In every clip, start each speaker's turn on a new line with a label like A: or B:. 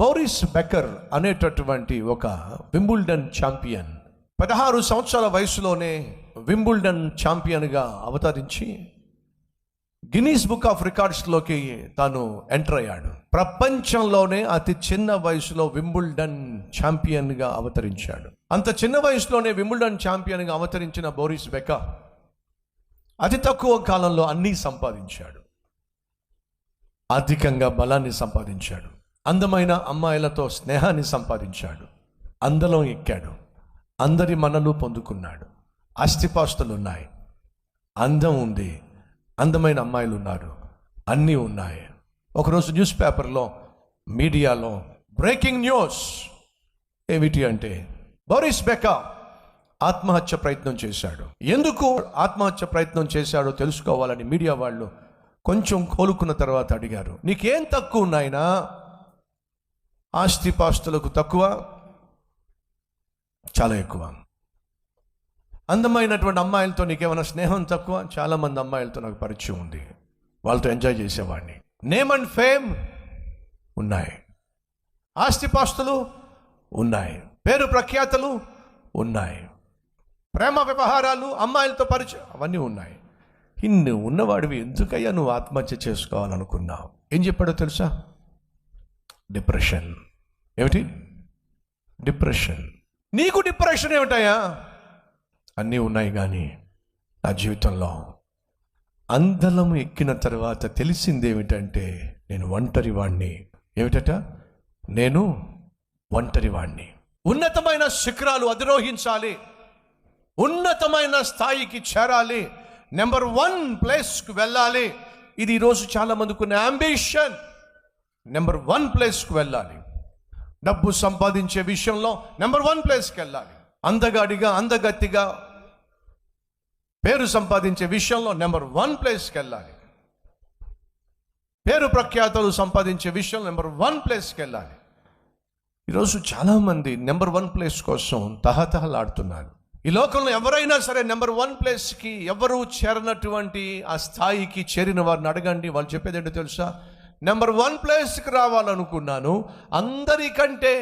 A: Boris బెకర్ అనేటటువంటి ఒక Wimbledon champion పదహారు సంవత్సరాల వయసులోనే వింబుల్డన్ ఛాంపియన్గా అవతరించి గిన్నీస్ బుక్ ఆఫ్ రికార్డ్స్లోకి తాను ఎంటర్ అయ్యాడు. ప్రపంచంలోనే అతి చిన్న వయసులో వింబుల్డన్ ఛాంపియన్గా అవతరించాడు. అంత చిన్న వయసులోనే వింబుల్డన్ ఛాంపియన్గా అవతరించిన బోరిస్ బెకా అతి తక్కువ కాలంలో అన్నీ సంపాదించాడు. అధికంగా బలాన్ని సంపాదించాడు. అందమైన అమ్మాయిలతో స్నేహాన్ని సంపాదించాడు. అందలం ఎక్కాడు. అందరి మనలు పొందుకున్నాడు. ఆస్తిపాస్తులు ఉన్నాయి అందం ఉంది. అందమైన అమ్మాయిలు ఉన్నారు అన్నీ ఉన్నాయి. ఒకరోజు న్యూస్ పేపర్లో మీడియాలో బ్రేకింగ్ న్యూస్. ఏమిటి అంటే బోరిస్ బెకా ఆత్మహత్య ప్రయత్నం చేశాడు. ఎందుకు ఆత్మహత్య ప్రయత్నం చేశాడో తెలుసుకోవాలని మీడియా వాళ్ళు కొంచెం కోలుకున్న తర్వాత అడిగారు. నీకేం తక్కువ ఉన్నాయినా? ఆస్తిపాస్తులకు తక్కువ చాలా ఎక్కువ. అందమైనటువంటి అమ్మాయిలతో నీకేమైనా స్నేహం తక్కువ? చాలామంది అమ్మాయిలతో నాకు పరిచయం ఉంది. వాళ్ళతో ఎంజాయ్ చేసేవాడిని. నేమ్ అండ్ ఫేమ్ ఉన్నాయి. ఆస్తిపాస్తులు ఉన్నాయి. పేరు ప్రఖ్యాతలు ఉన్నాయి. ప్రేమ వ్యవహారాలు అమ్మాయిలతో పరిచయం అవన్నీ ఉన్నాయి. ఇన్ని ఉన్నవాడివి ఎందుకయ్యా నువ్వు ఆత్మహత్య చేసుకోవాలనుకున్నావు? ఏం చెప్పాడో తెలుసా? డిప్రెషన్. ఏమిటి? డిప్రెషన్. నీకు డిప్రెషన్ ఏమిటయ్యా? అన్నీ ఉన్నాయి కానీ నా జీవితంలో అందలం ఎక్కిన తర్వాత తెలిసింది ఏమిటంటే నేను ఒంటరి వాణ్ణి. ఏమిటట? నేను ఒంటరి వాణ్ణి. ఉన్నతమైన శిఖరాలు అధిరోహించాలి. ఉన్నతమైన స్థాయికి చేరాలి. నెంబర్ వన్ ప్లేస్కి వెళ్ళాలి. ఇది ఈరోజు చాలా మందికి ఉన్న అంబిషన్. నెంబర్ వన్ ప్లేస్కి వెళ్ళాలి. డబ్బు సంపాదించే విషయంలో నెంబర్ వన్ ప్లేస్కి వెళ్ళాలి. అందగాడిగా అందగత్తిగా పేరు సంపాదించే విషయంలో నెంబర్ వన్ ప్లేస్కి వెళ్ళాలి. పేరు ప్రఖ్యాతలు సంపాదించే విషయంలో నెంబర్ వన్ ప్లేస్కి వెళ్ళాలి. ఈరోజు చాలామంది నెంబర్ వన్ ప్లేస్ కోసం తహతహలాడుతున్నారు. ఈ లోకంలో ఎవరైనా సరే నెంబర్ వన్ ప్లేస్కి ఎవరు చేరనటువంటి ఆ స్థాయికి చేరిన వారిని అడగండి. వాళ్ళు చెప్పేది ఏంటో తెలుసా? నెంబర్ వన్ ప్లేస్కి రావాలనుకున్నాను. అందరికంటే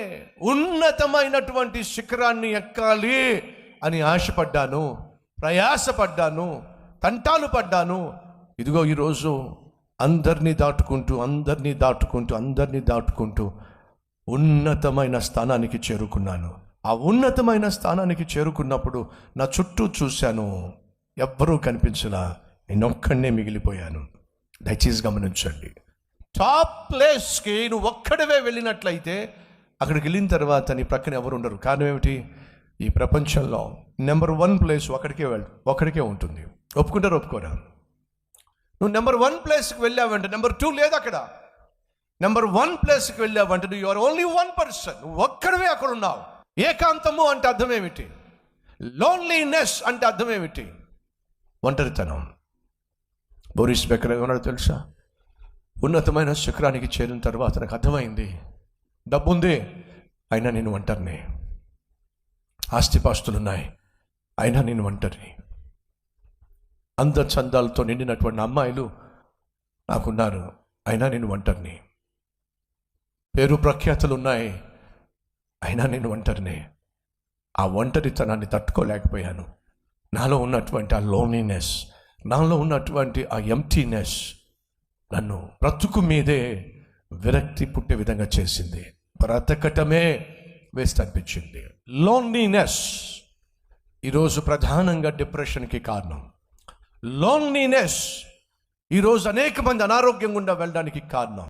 A: ఉన్నతమైనటువంటి శిఖరాన్ని ఎక్కాలి అని ఆశపడ్డాను ప్రయాసపడ్డాను తంటాలు పడ్డాను. ఇదిగో ఈరోజు అందరినీ దాటుకుంటూ అందరినీ దాటుకుంటూ అందరినీ దాటుకుంటూ ఉన్నతమైన స్థానానికి చేరుకున్నాను. ఆ ఉన్నతమైన స్థానానికి చేరుకున్నప్పుడు నా చుట్టూ చూశాను ఎవ్వరూ కనిపించలా నేనొక్కడనే మిగిలిపోయాను. దయచేసి గమనించండి. టాప్ ప్లేస్కి నువ్వు ఒక్కడవే వెళ్ళినట్లయితే అక్కడికి వెళ్ళిన తర్వాత నీ ప్రక్కన ఎవరు ఉండరు. కారణం ఏమిటి? ఈ ప్రపంచంలో నెంబర్ వన్ ప్లేస్ ఒకడికే వెళ్ ఒకడికే ఉంటుంది. ఒప్పుకుంటారు ఒప్పుకోరా? నువ్వు నెంబర్ వన్ ప్లేస్కి వెళ్ళావంటే నెంబర్ టూ లేదు అక్కడ. నెంబర్ వన్ ప్లేస్కి వెళ్ళావంటే నువ్వు యువర్ ఓన్లీ వన్ పర్సన్ నువ్వు ఒక్కడవే అక్కడ ఉన్నావు. ఏకాంతము అంటే అర్థం ఏమిటి? లోన్లీనెస్ అంటే అర్థం ఏమిటి? ఒంటరితనం. బోరిస్ బెక్కర్ ఏమన్నాడు తెలుసా? ఉన్నతమైన శిఖరానికి చేరిన తర్వాత నాకు అర్థమైంది. డబ్బు ఉంది అయినా నేను ఒంటరిని. ఆస్తిపాస్తులు ఉన్నాయి అయినా నేను ఒంటరిని. అంద చందాలతో నిండినటువంటి అమ్మాయిలు నాకున్నారు. అయినా నేను ఒంటరిని. పేరు ప్రఖ్యాతులు ఉన్నాయి అయినా నేను ఒంటరిని. ఆ ఒంటరితనాన్ని తట్టుకోలేకపోయాను. నాలో ఉన్నటువంటి ఆ లోన్లీనెస్ నాలో ఉన్నటువంటి ఆ ఎంటీనెస్ నన్ను బ్రతుకు మీదే విరక్తి పుట్టే విధంగా చేసింది. బ్రతకటమే వేస్ట్ అనిపించింది. లోన్లీనెస్ ఈరోజు ప్రధానంగా డిప్రెషన్కి కారణం. లోన్లీనెస్ ఈరోజు అనేక మంది అనారోగ్యం గుండా వెళ్ళడానికి కారణం.